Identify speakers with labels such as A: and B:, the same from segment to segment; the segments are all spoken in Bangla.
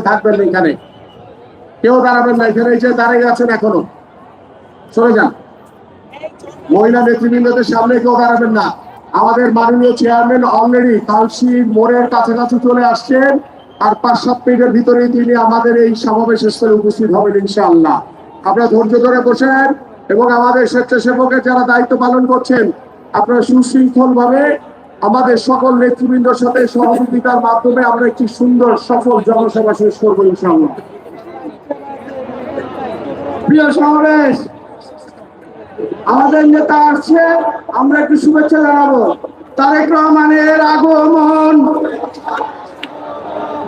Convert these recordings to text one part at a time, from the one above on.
A: থাকবেন না এখানে। কেউ দাঁড়াবেন না এখানে এসে দাঁড়িয়ে আছেন এখনও। চলে যান। মহিলা নেতৃবৃন্দদের সামনে কেউ দাঁড়াবেন না। আমাদের মাননীয় চেয়ারম্যান অলরেডি কালসি মোড়ের কাছাকাছি চলে আসছেন। আর পাঁচ সাত মিনিটের ভিতরেই তিনি আমাদের এই সমাবেশ স্থলে উপস্থিত হবেন ইনশাআল্লাহ। আপনারা ধৈর্য ধরে বসেন এবং আমাদের স্বেচ্ছাসেবকের যারা দায়িত্ব পালন করছেন, আপনারা সুশৃঙ্খল ভাবে আমাদের সকল নেতৃবৃন্দর সাথে সহযোগিতার মাধ্যমে আমরা একটি সুন্দর সফল জনসভা শেষ করব ইনশাআল্লাহ। প্রিয় সমাবেশ, আমাদের নেতা আসছে, আমরা একটু শুভেচ্ছা জানাব। তারেক রহমানের আগমন।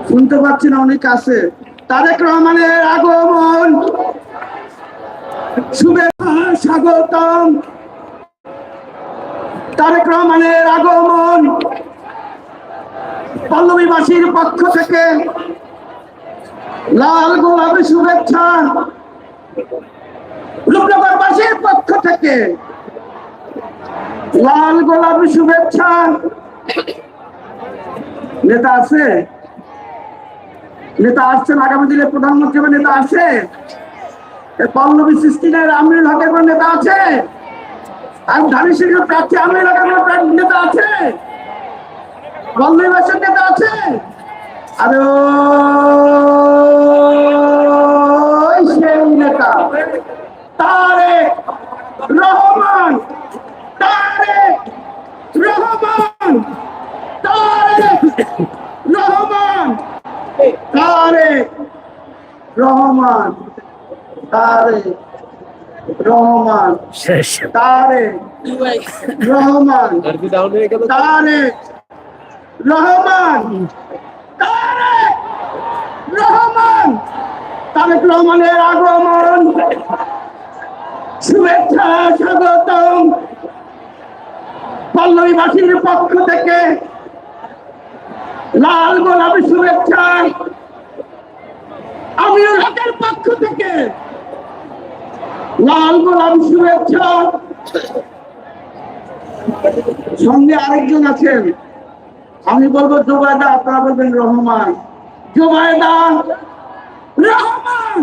A: শুনতে পাচ্ছি না অনেক আছে। তারেক রহমানের আগমন। শুভেচ্ছা, স্বাগতম। আগমন। পল্লবীবাসীর পক্ষ থেকে লাল গোলাপি শুভেচ্ছা। রূপনগরবাসীর পক্ষ থেকে লাল শুভেচ্ছা। নেতা আছে? নেতা আসছেন আগামী দিনে প্রধানমন্ত্রী নেতা আছে? পল্লবী সিস্টিনের আমিরুল হকের নেতা আছে? আর ধানের শিল্পের প্রার্থী আমিরুল হকের কোনো নেতা আছে? পল্লবী বাসের নেতা আছে? আরে সেই নেতা। তারেক রহমান তারেক রহমান তারেক রহমান তারেক রহমান, তারেক রহমান। তারেক রহমান।
B: গাড়ি ডাউন হয়ে গেল
A: তারেক রহমান। তারেক রহমান। তারেক রহমানের আগমন। শুভেচ্ছা স্বাগতম। পল্লবীবাসীর পক্ষ থেকে লাল গোলাপি শুভেচ্ছা। আমিরুল হকের পক্ষ থেকে লাল শুভেচ্ছা সঙ্গে আরেকজন আছেন। আমি বলব জোবায়দা, আপনারা বলবেন রহমান। জোবায়দা রহমান!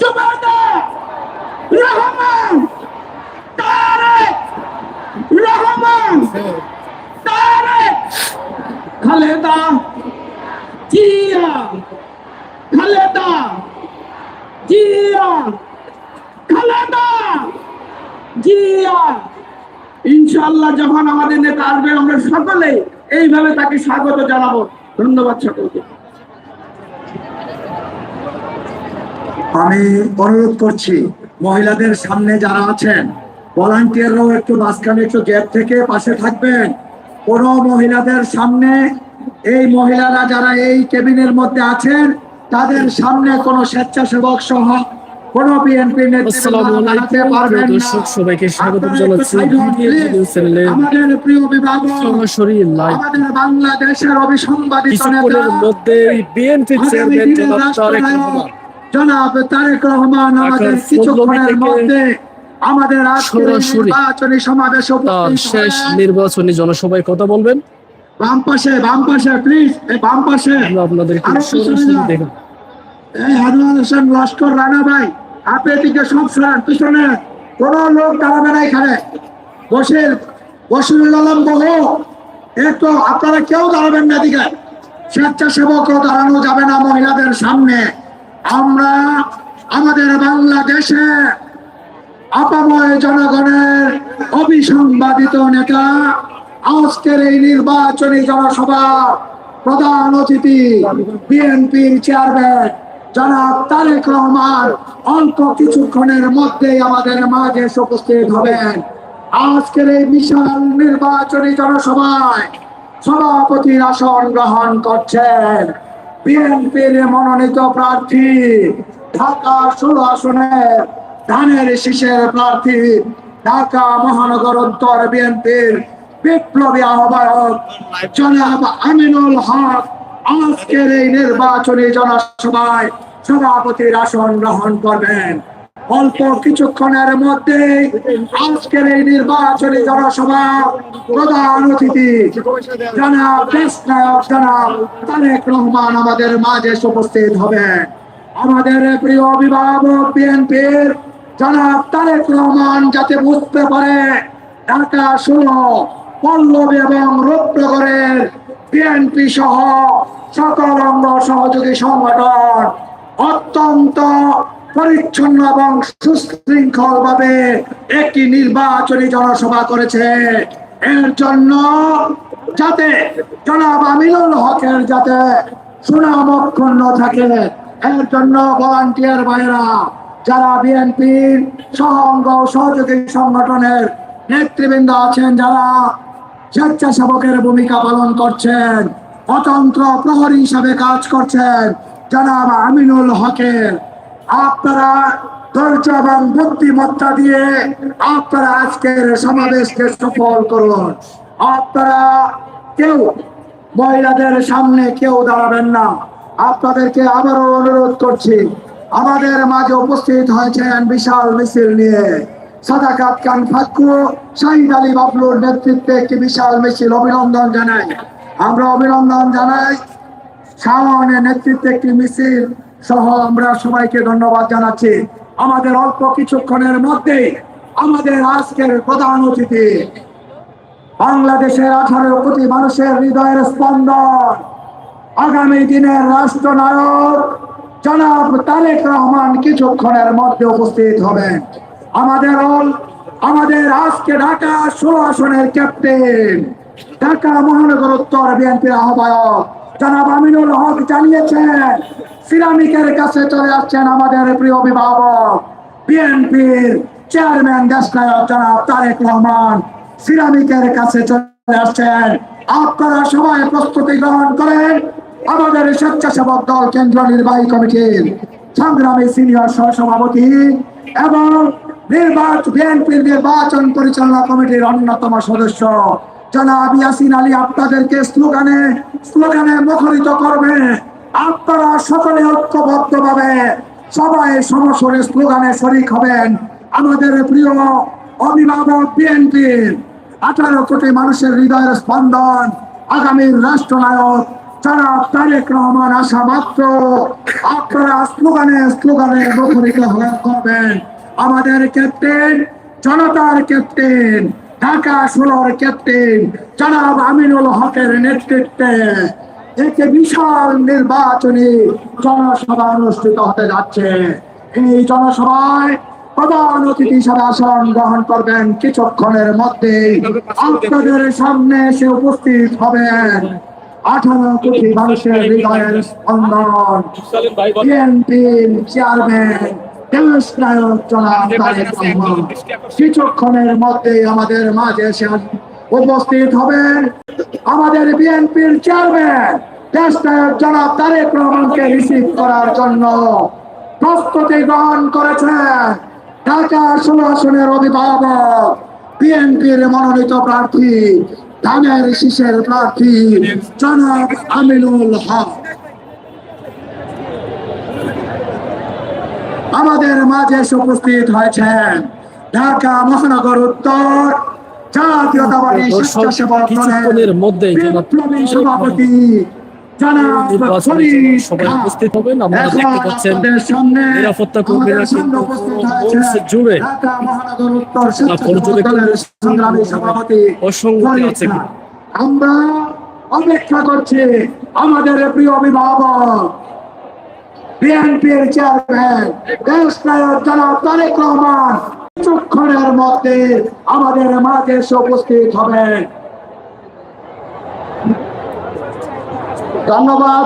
A: জোবায়দা, রহমান! রহমান! খালেদা জিয়া খালেদা জিয়া। খালেদা! যখন আমাদের নেতা আসবে আমরা সকলে এইভাবে তাকে স্বাগত জানাব। ধন্যবাদ সকলকে।
C: আমি অনুরোধ করছি, মহিলাদের সামনে যারা আছেন, ভলান্টিয়াররাও একটু মাঝখানে একটু গ্যাপ থেকে পাশে থাকবেন। কোন মহিলাদের সামনে, এই মহিলারা যারা এই কেবিনের মধ্যে আছেন, তাদের সামনে কোন স্বেচ্ছাসেবক সহ কোন বিএনপি
B: আসসালামু আলাইকুম। দর্শক সবাইকে স্বাগত জানাচ্ছি ভিডিও চ্যানেলে
C: আমাদের প্রিয় বিভাগ
B: সরাসরি লাইভ
C: আমাদের বাংলাদেশের অবিসংবাদিত নেতা
B: মধ্যে বিএনপি চেয়ারম্যান জনাব তারেক রহমান।
C: জনাব তারেক রহমান আমাদের কিছুক্ষণের মধ্যে আমাদের
B: সরাসরি
C: নির্বাচনী সমাবেশ
B: শেষ নির্বাচনী জনসভায় কথা বলবেন।
C: বাম পাশে বাম পাশে প্লিজ এই বাম পাশে।
B: সরাসরি দেখুন।
C: এই হারুন হোসেন লস্কর রানা ভাই আপনি এদিকে সব পিছনে কোন লোক দাঁড়াবে না এখানে বসে বসিরুল আলম বহু একটু আপনারা কেউ দাঁড়াবেন না এদিকে। স্বেচ্ছাসেবকও দাঁড়ানো যাবে না মহিলাদের সামনে। আমরা আমাদের বাংলাদেশে আপাময় জনগণের অবিসংবাদিত নেতা, আজকের এই নির্বাচনী জনসভা প্রধান অতিথি, বিএনপির চেয়ারম্যান জনাব তারেক রহমান অল্প কিছুক্ষণের মধ্যেই আমাদের মাঝে উপস্থিত হবেন। আজকের এই বিশাল নির্বাচনী জনসভায় সভাপতির আসন গ্রহণ করছেন বিএনপির মনোনীত প্রার্থী, ঢাকা ষোলো আসনের ধানের শীষের প্রার্থী, ঢাকা মহানগর উত্তর বিএনপির বিপ্লবী আহ্বায়ক জনাব আমিনুল হক। আজকের এই নির্বাচনী জনসভায় সভাপতির আসন গ্রহণ করবেন। অল্প কিছুক্ষণের মধ্যে আজকের এই নির্বাচনী জনসভা প্রধান অতিথি, জনাব নায়ক জনাব তারেক রহমান আমাদের মাঝে উপস্থিত হবেন। আমাদের প্রিয় অভিভাবক বিএনপির জনাব তারেক রহমান যাতে বুঝতে পারে, ঢাকা ষোলো, পল্লবী এবং রূপনগরের বিএনপি সহ সকল অঙ্গ সহযোগী সংগঠন অত্যন্ত পরিচ্ছন্ন এবং সুশৃঙ্খল ভাবে একটি নির্বাচনী জনসভা করেছে। এর জন্য যাতে জনাব আমিনুল হকের যাতে সুনাম অক্ষুণ্ণ থাকে, এর জন্য ভলান্টিয়ার ভাইরা যারা বিএনপির সহ অঙ্গ সহযোগী সংগঠনের নেতৃবৃন্দ আছেন, যারা স্বেচ্ছাসেবকের ভূমিকা পালন করছেন, অতন্ত্র প্রহরী হিসাবে কাজ করছেন জনাব আমিনুল হকের। আপনারা ধৈর্য এবং বুদ্ধিমত্তা দিয়ে আপনারা আজকের সমাবেশকে সফল করুন। আপনারা কেউ মহিলাদের সামনে কেউ দাঁড়াবেন না। আপনাদেরকে আবারও অনুরোধ করছি, আমাদের মাঝে উপস্থিত হয়েছেন বিশাল মিছিল নিয়ে। সাদাকাত খান ফাকু শাহিদ আলী বাবলুর নেতৃত্বে একটি বিশাল মিছিল, অভিনন্দন জানাই। আমরা অভিনন্দন জানাই শাওনের নেতৃত্বে একটি মিছিল সহ আমরা সবাইকে ধন্যবাদ জানাচ্ছি। আমাদের অল্প কিছুক্ষণের মধ্যে আমাদের আজকের প্রধান অতিথি, বাংলাদেশের আঠারো কোটি মানুষের হৃদয়ের স্পন্দন, আগামী দিনের রাষ্ট্রনায়ক জনাব তারেক রহমান কিছুক্ষণের মধ্যে উপস্থিত হবেন। আমাদের আমাদের আজকে ঢাকা ষোলো আসনের ক্যাপ্টেন, ঢাকা মহানগর উত্তর বিএনপির আহ্বায়ক জনাব আমিনুল হক জানিয়েছেন, সিরামিকের কাছে চলে আসছেন আমাদের প্রিয় অভিভাবক, বিএনপির চেয়ারম্যান দেশনায়ক জনাব তারেক রহমান। সিরামিকের কাছে চলে আসছেন। আপনারা সবাই প্রস্তুতি গ্রহণ করেন। আমাদের স্বেচ্ছাসেবক দল কেন্দ্রীয় নির্বাহী কমিটির সংগ্রামী সিনিয়র সহসভাপতি এবং নির্বাচন বিএনপির নির্বাচন পরিচালনা কমিটির অন্যতম সদস্য জনাব ইয়াসিন আলী, আপনাদেরকে স্লোগানে স্লোগানে মুখরিত করবে। আপনারা সকলে ঐক্যবদ্ধ ভাবে সবাই সমস্বরে স্লোগানে শরিক হবেন। আমাদের প্রিয় অভিভাবক বিএনপির আঠারো কোটি মানুষের হৃদয়ের স্পন্দন, আগামীর রাষ্ট্রনায়ক জনাব তারেক রহমান আসা মাত্র। আপনারা স্লোগানে স্লোগানে মুখরিত করবেন। আমাদের ক্যাপ্টেন জনতার ক্যাপ্টেন ঢাকা ষোলোর ক্যাপ্টেন জনাব আমিনুল হকের নেতৃত্বে একটি বিশাল নির্বাচনী জনসভা অনুষ্ঠিত হতে যাচ্ছে। এই জনসভায় প্রধান অতিথি হিসাবে আসন গ্রহণ করবেন কিছুক্ষণের মধ্যে আপনাদের সামনে এসে উপস্থিত হবেন আঠারো কোটি মানুষের হৃদয়ের স্পন্দন। চেয়ারম্যান কিছুক্ষণের মধ্যে আমাদের মাঝে এসে উপস্থিত হবেন আমাদের বিএনপির চেয়ারম্যান দেশ নায়ক জনাব তারেক রহমানকে রিসিভ করার জন্য প্রস্তুতি গ্রহণ করেছেন ঢাকা ষোলো আসনের অভিভাবক, বিএনপির মনোনীত প্রার্থী, ধানের শীষের প্রার্থী জনাব আমিনুল হক। আমাদের মাঝে উপস্থিত হয়েছেন ঢাকা মহানগর উত্তর জাতীয়তাবাদী স্বেচ্ছাসেবক দলের বিপ্লবী সভাপতি।
B: উপস্থিত হবেন। আপনারা দেখতে পাচ্ছেন নিরাপত্তা কর্মীরা কিন্তু জুড়ে অসংখ্য আছে
C: আমরা অপেক্ষা করছি আমাদের প্রিয় অভিভাবক বিএনপির চেয়ারম্যান দেশ নায়ক জনাব তারেক রহমান, কিছুক্ষণের মধ্যে আমাদের মাঝে উপস্থিত হবেন।
A: ধন্যবাদ।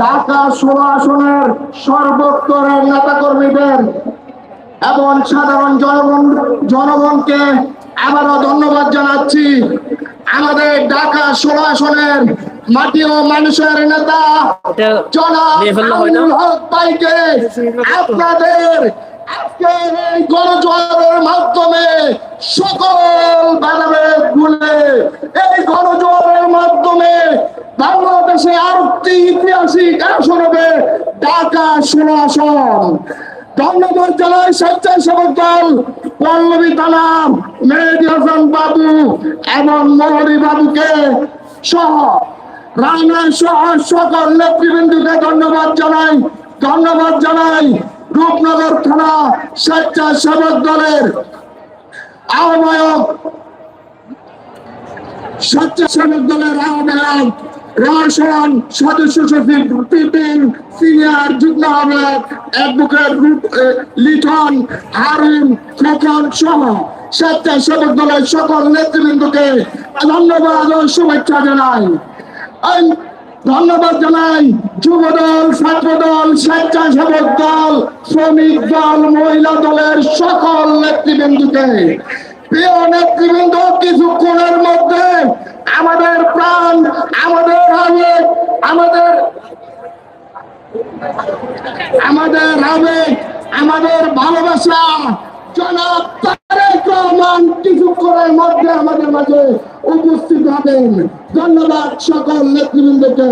A: ঢাকা ষোলো সর্বোত্তরের নেতা কর্মীদের এবং সাধারণ জনগণ, জনগণকে আবারও ধন্যবাদ জানাচ্ছি। আমাদের ঢাকা ষোলো মাটি ও মানুষের নেতা জনাব হক ভাইকে আপনাদের আজকের এই গণজোয়ারের মাধ্যমে সকল ভেদাভেদ ভুলে এই গণজোয়ারের মাধ্যমে বাংলাদেশে আরেকটি ঐতিহাসিক আসন হবে ঢাকা ষোলো আসন।
C: ধন্যবাদ জানাই স্বেচ্ছাসেবক দল পল্লবী থানা মেহেদি হাসান বাবু এবং মোহরি বাবুকে সহ রানা সহ ধন্যবাদ জানাই ধন্যবাদ জানাই রূপনগর থানা স্বেচ্ছাসেবক দলের আহ্বায়ক, স্বেচ্ছাসেবক দলের আহ্বায়ক সদস্য সিনিয়র সহ দলের সকল নেতৃবৃন্দকে ধন্যবাদ ও শুভেচ্ছা এই ধন্যবাদ জানাই যুব দল ছাত্র দল স্বেচ্ছাসেবক দল, শ্রমিক দল, মহিলা দলের সকল নেতৃবৃন্দকে। প্রিয় নেতৃবৃন্দ, কিছুক্ষণের মধ্যে আমাদের প্রাণ, আমাদের আবেগ আমাদের আমাদের আবেগ আমাদের ভালোবাসা। জনাব তারেক রহমান কিছুক্ষণের মধ্যে আমাদের মাঝে উপস্থিত হবেন। ধন্যবাদ সকল নেতৃবৃন্দকে।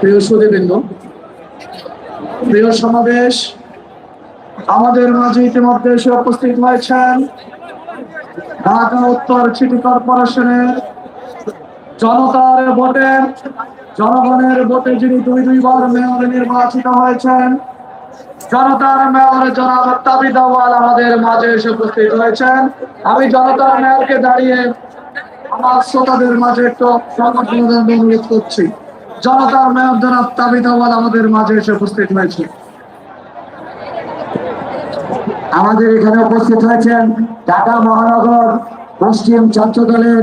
D: প্রিয় সুদীবৃন্দ প্রিয় সমাবেশ, আমাদের মাঝে ইতিমধ্যে এসে উপস্থিত হয়েছেন ঢাকা উত্তর সিটি কর্পোরেশনের জনতার ভোটে, জনগণের ভোটে যিনি দুই দুইবার মেয়র নির্বাচিত হয়েছেন জনতার মেয়র জনাব তাবি দাওয়াল আমাদের মাঝে এসে উপস্থিত হয়েছেন। আমি জনতার মেয়রকে দাঁড়িয়ে আমার শ্রোতাদের মাঝে একটু সংগঠন অনুরোধ করছি। জনতার মেয়র জনাব তাবি দাওয়াল আমাদের মাঝে এসে উপস্থিত হয়েছে। আমাদের এখানে উপস্থিত হয়েছেন ঢাকা মহানগর পশ্চিম ছাত্র দলের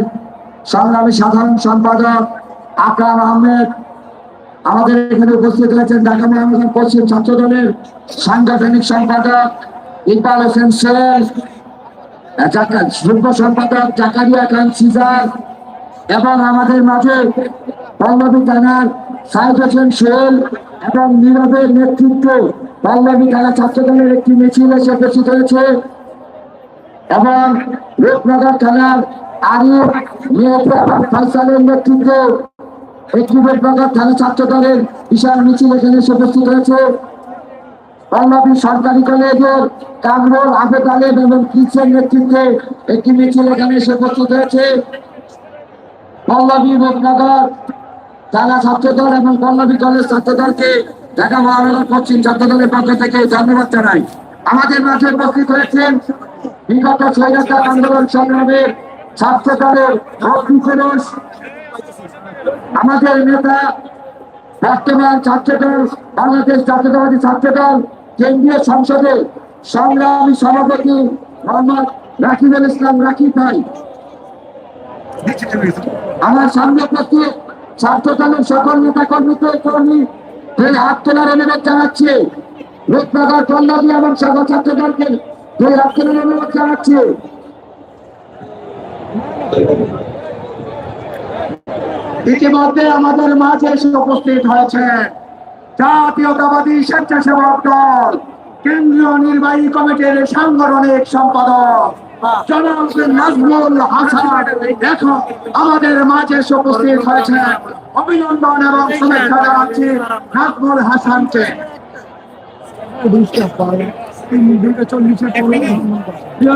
D: সংগ্রামী সাধারণ সম্পাদক আকরাম আহমেদ আমাদের এখানে উপস্থিত হয়েছেন ঢাকা মহানগর পশ্চিম ছাত্র দলের সাংগঠনিক সম্পাদক ইকবাল হোসেন শেখ সম্পাদক জাকারিয়া খান সিজার, এবং আমাদের মাঝে পল্লবী থানার সাহেব হোসেন সোহেল এবং নীরবের নেতৃত্বে পল্লবী থানা ছাত্র দলের একটি মিছিল এসে উপস্থিত হয়েছে। এবং রূপনগর থানার আরিফ নেতৃত্বে একটি রূপনগর থানা ছাত্র দলের বিশাল মিছিল এখানে এসে উপস্থিত হয়েছে। পল্লবী সরকারি কলেজের কামরুল আবেদ আলেম এবং কিসের নেতৃত্বে একটি মিছিল এখানে এসে উপস্থিত হয়েছে। পল্লবী রূপনগর যারা ছাত্র দল এবং পল্লবী কলেজ ছাত্র দলকে ঢাকা মহানগর পশ্চিম ছাত্র দলের পক্ষ থেকে ধন্যবাদ জানাই। আমাদের মাঝে উপস্থিত হয়েছেন বিগত ছয়টা আন্দোলন সংগ্রামের ছাত্র দলের পুরুষ আমাদের নেতা, বর্তমান ছাত্র দল বাংলাদেশ জাতীয়তাবাদী ছাত্র দল কেন্দ্রীয় সংসদে সংগ্রামী সভাপতি মোহাম্মদ রাকিবুল ইসলাম রাকিব ভাই। আমার সামনে উপস্থিত ছাত্র দলের সকল নেতা কর্মীকে কর্মী হাত তোলার অনুরোধ জানাচ্ছি। রূপনগর, পল্লবী এবং সকল ছাত্র দলকে দুই হাত তোলার অনুরোধ জানাচ্ছি। ইতিমধ্যে আমাদের মাঝে এসে উপস্থিত হয়েছে জাতীয়তাবাদী স্বেচ্ছাসেবক দল কেন্দ্রীয় নির্বাহী কমিটির সাংগঠনিক সম্পাদক জনাব নাজমুল হাসান। এখন আমাদের মাঝে উপস্থিত হয়েছে অভিনন্দন এবং শুভেচ্ছা জানাচ্ছি নাজমুল হাসানকে। প্রিয়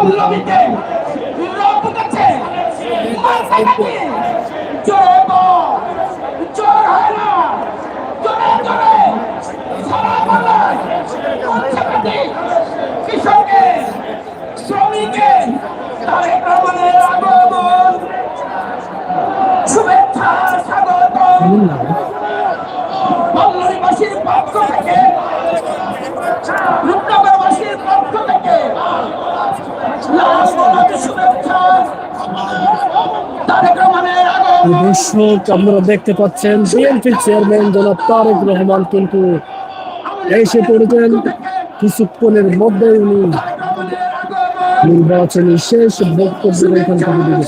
D: মৌলবীকে লোক কাছে
C: মাথা কাটিয়ে চোর চোর হয় না চোরে চোরে সারা বাংলায় মঞ্চপাতি কৃষকের শ্রমিকের তারে
B: দর্শক আপনারা দেখতে পাচ্ছেন বিএনপি চেয়ারম্যান জনাব তারেক রহমান কিন্তু এসে পড়েছেন। কিছুক্ষণের মধ্যে উনি নির্বাচনী শেষ বক্তব্য এখান থেকে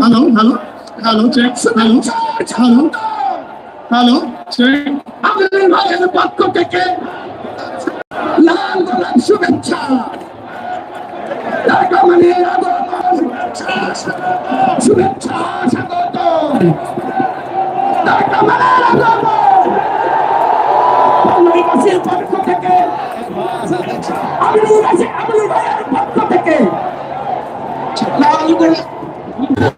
E: hello hello hello check hello hello hello check
C: আমাদের ভাইয়ের পক্ষ থেকে লাল গোলাপ শুভেচ্ছা। রাগমানের আগমন শুভেচ্ছা স্বাগত রাগমানের আগমন লাল গোলাপ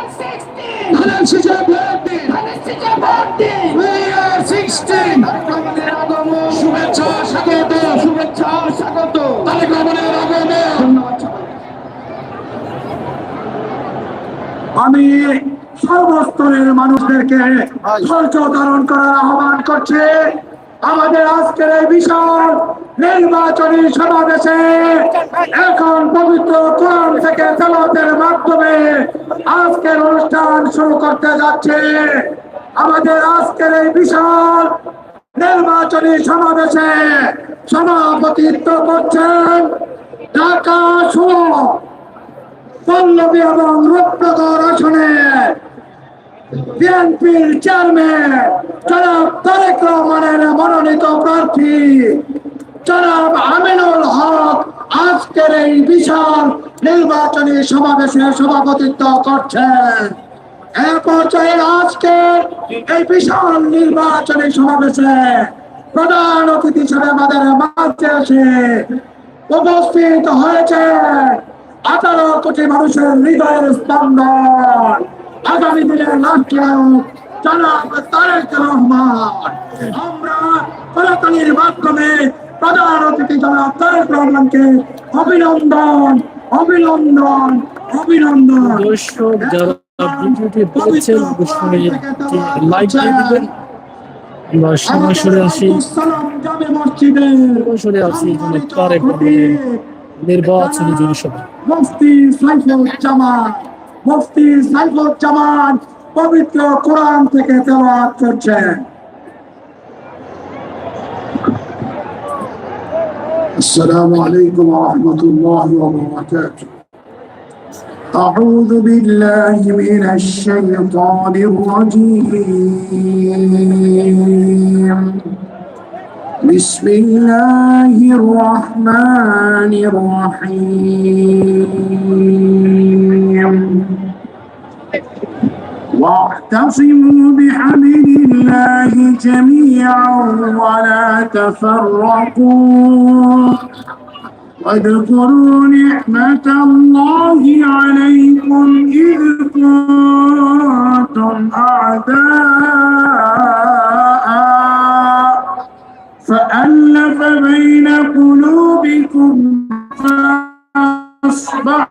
E: ধানের শীষে ভোট দিন। We are 16. শুভেচ্ছা স্বাগত
F: আমি সর্বস্তরের মানুষদেরকে ধৈর্য ধারণ করার আহ্বান করছি আমাদের আজকের এই বিশাল নির্বাচনী সমাবেশে এখন পবিত্র কোরআন থেকে তেলাওয়াতের মাধ্যমে আজকের অনুষ্ঠান শুরু করতে যাচ্ছে। আমাদের আজকের এই বিশাল নির্বাচনী সমাবেশে সভাপতিত্ব করছেন ঢাকা ষোলো পল্লবী এবং রূপনগর আসনে বিএনপির চেয়ারম্যান জনাব তারেক রহমানের মনোনীত প্রার্থী জনাব আমিনুল হক আজকের এই বিশাল নির্বাচনী সমাবেশে সভাপতিত্ব করছেন। প্রধান উপস্থিত হয়েছে আঠারো কোটি মানুষের হৃদয়ের স্পন্দন। আগামী দিনের নাট্যনায়ক জনাব তারেক রহমান। আমরা মাধ্যমে প্রধান অতিথি জনাব তারেক রহমানকে অভিনন্দন অভিনন্দন অভিনন্দন।
B: দর্শক যারা ভিডিওটি দেখছেন অবশ্যই একটি লাইক দিয়ে দিবেন আমরা সরাসরি আসি।
F: সালাম জামে মসজিদে
B: সরাসরি আসি তারেক নির্বাচনী জনসভা
F: মুফতি মুফতি সাইফুল জামান পবিত্র কোরআন থেকে তেলাওয়াত করছেন
E: السلام عليكم ورحمة الله وبركاته
F: أعوذ بالله من الشيطان الرجيم بسم الله الرحمن الرحيم واعتصموا بحبل الله جميعا ولا تفرقوا. واذكروا نعمة الله عليكم إذ كنتم أعداء. فألف بين قلوبكم فأصبحتم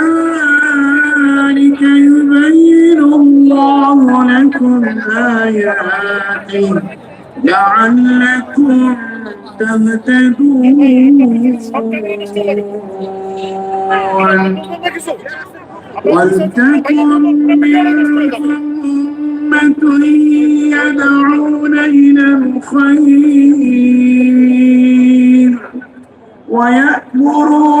F: يبين الله لكم
A: آياته لعلكم تهتدون. ولتكن منكم أمة يدعون إلى الخير ويأمرون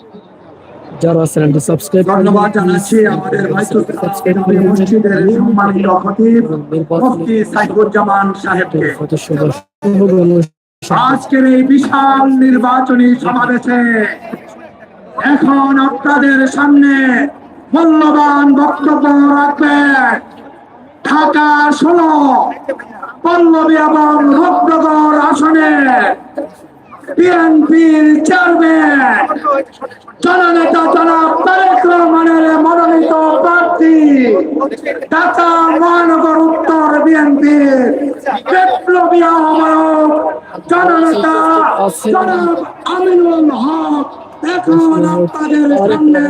B: যারা চ্যানেলটি সাবস্ক্রাইব
C: ধন্যবাদ জানাচ্ছি আমাদের
B: সাবস্ক্রাইব করে।
C: মসজিদের সম্মানিত খতিব মুফতি সাইফুজ্জামান সাহেবকে আজকের এই বিশাল নির্বাচনী সমাবেশে এখন আপনাদের সামনে মূল্যবান বক্তব্য রাখবেন ঢাকা ষোলো পল্লবী এবং রূপনগর আসনে বিএনপির চেয়ারম্যান জননেতা জনাব তারেক রহমানের মনোনীত প্রার্থী, ঢাকা মহানগর উত্তর বিএনপির বিপ্লবী আহ্বায়ক, জননেতা জনাব আমিনুল হক। এখন আপনাদের সামনে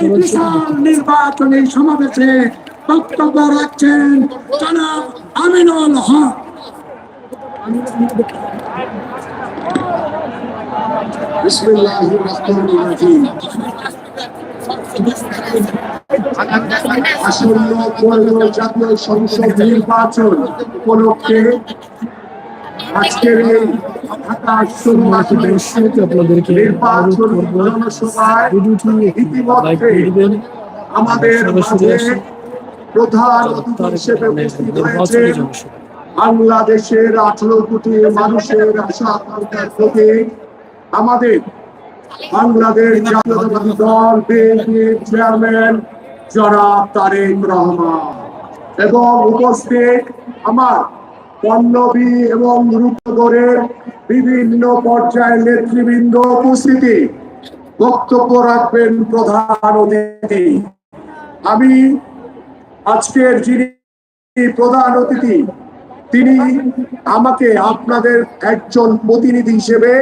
C: এই বিশাল নির্বাচনী সমাবেশে বক্তব্য রাখছেন জনাব আমিনুল হক।
A: আমাদের। প্রধান হিসেবে বাংলাদেশের আঠারো কোটি মানুষের আশা আকাঙ্ক্ষার প্রতি আমাদের বাংলাদেশ জাতীয়তাবাদী দল বিএনপির চেয়ারম্যান জনাব তারেক রহমান। এবং উপস্থিত আমার পল্লবী এবং রূপনগরের বিভিন্ন পর্যায়ের নেতৃবৃন্দ উপস্থিতি বক্তব্য রাখবেন প্রধান অতিথি। আমি আজকের যিনি প্রধান অতিথি, তিনি আমাকে আপনাদের একজন প্রতিনিধি হিসেবে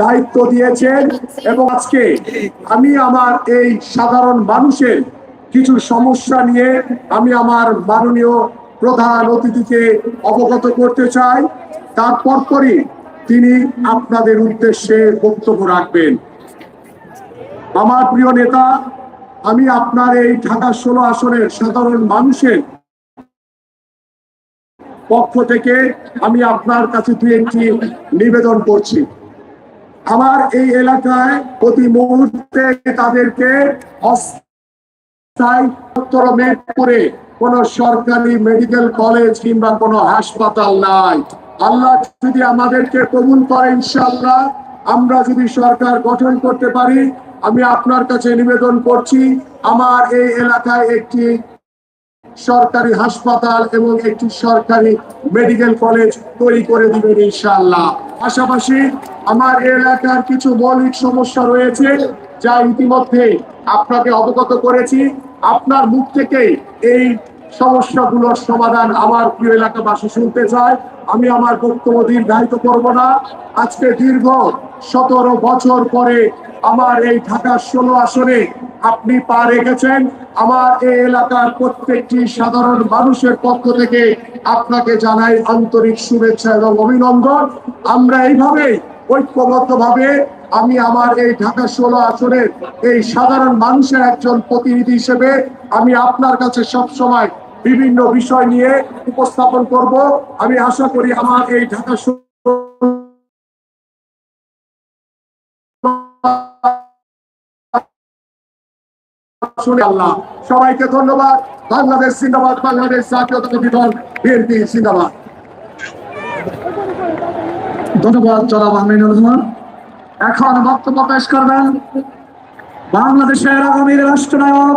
A: দায়িত্ব দিয়েছেন এবং আজকে আমি আমার এই সাধারণ মানুষের কিছু সমস্যা নিয়ে আমি আমার মাননীয় প্রধান অতিথিকে অবগত করতে চাই। তারপর পরই তিনি আপনাদের উদ্দেশ্যে বক্তব্য রাখবেন। আমার প্রিয় নেতা, আমি আপনার এই ঢাকা ষোলো আসনের সাধারণ মানুষের পক্ষ থেকে আমি আপনার কাছে দু একটি নিবেদন করছি। আমার এই এলাকায় প্রতি মুহূর্তে তাদেরকে উত্তর কোন সরকারি মেডিকেল কলেজ কিংবা কোনো হাসপাতাল নাই। আল্লাহ যদি আমাদেরকে কবুল করে ইনশাআল্লাহ, আমরা যদি সরকার গঠন করতে পারি, আমি আপনার কাছে নিবেদন করছি, আমার এই এলাকায় একটি সরকারি হাসপাতাল এবং একটি সরকারি মেডিকেল কলেজ তৈরি করে দিবেন ইনশাল্লাহ পাশাপাশি আমার এলাকার কিছু মৌলিক সমস্যা রয়েছে যা ইতিমধ্যে আপনাকে অবগত করেছি। আপনার মুখ থেকে এই সমস্যাগুলোর সমাধান আমার প্রিয় এলাকাবাসী শুনতে চায়। আমি আমার বক্তব্য দীর্ঘায়িত করব না। আজকে দীর্ঘ সতেরো বছর পরে আমার এই ঢাকা ষোলো আসনে আপনি পা রেখেছেন। আমার এই এলাকার প্রত্যেকটি সাধারণ মানুষের পক্ষ থেকে আপনাকে জানাই আন্তরিক শুভেচ্ছা এবং অভিনন্দন। আমরা এইভাবে ঐক্যবদ্ধ ভাবে আমি আমার এই ঢাকা ষোলো আসনের এই সাধারণ মানুষের একজন প্রতিনিধি হিসেবে আমি আপনার কাছে সব সময় বিভিন্ন বিষয় নিয়ে উপস্থাপন করব। আমি আশা করি আমার এই ঢাকা আল্লাহ। সবাইকে ধন্যবাদ। বাংলাদেশ জিন্দাবাদ, বাংলাদেশ জাতীয়তাবাদী দল, বিএনপি জিন্দাবাদ।
C: ধন্যবাদ জনাব আমিনুল রহমান। এখন বক্তব্য পেশ করবেন বাংলাদেশের আগামীর রাষ্ট্রনায়ক